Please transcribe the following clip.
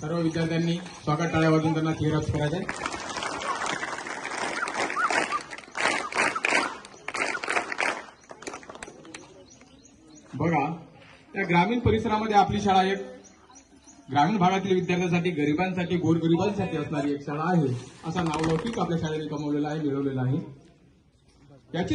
सर्व विद्यार्थ्यांनी स्वागत टाळ्या वाजून त्यांना चेअरअप करायचे बघा त्या ग्रामीण परिसरामध्ये आपली शाळा एक ग्रामीण भागातील विद्यार्थ्यांसाठी गरिबांसाठी गोरगरिबांसाठी असणारी एक शाळा आहे. असा नावलौकिक आपल्या शाळेने कमवलेला आहे मिळवलेला आहे. याची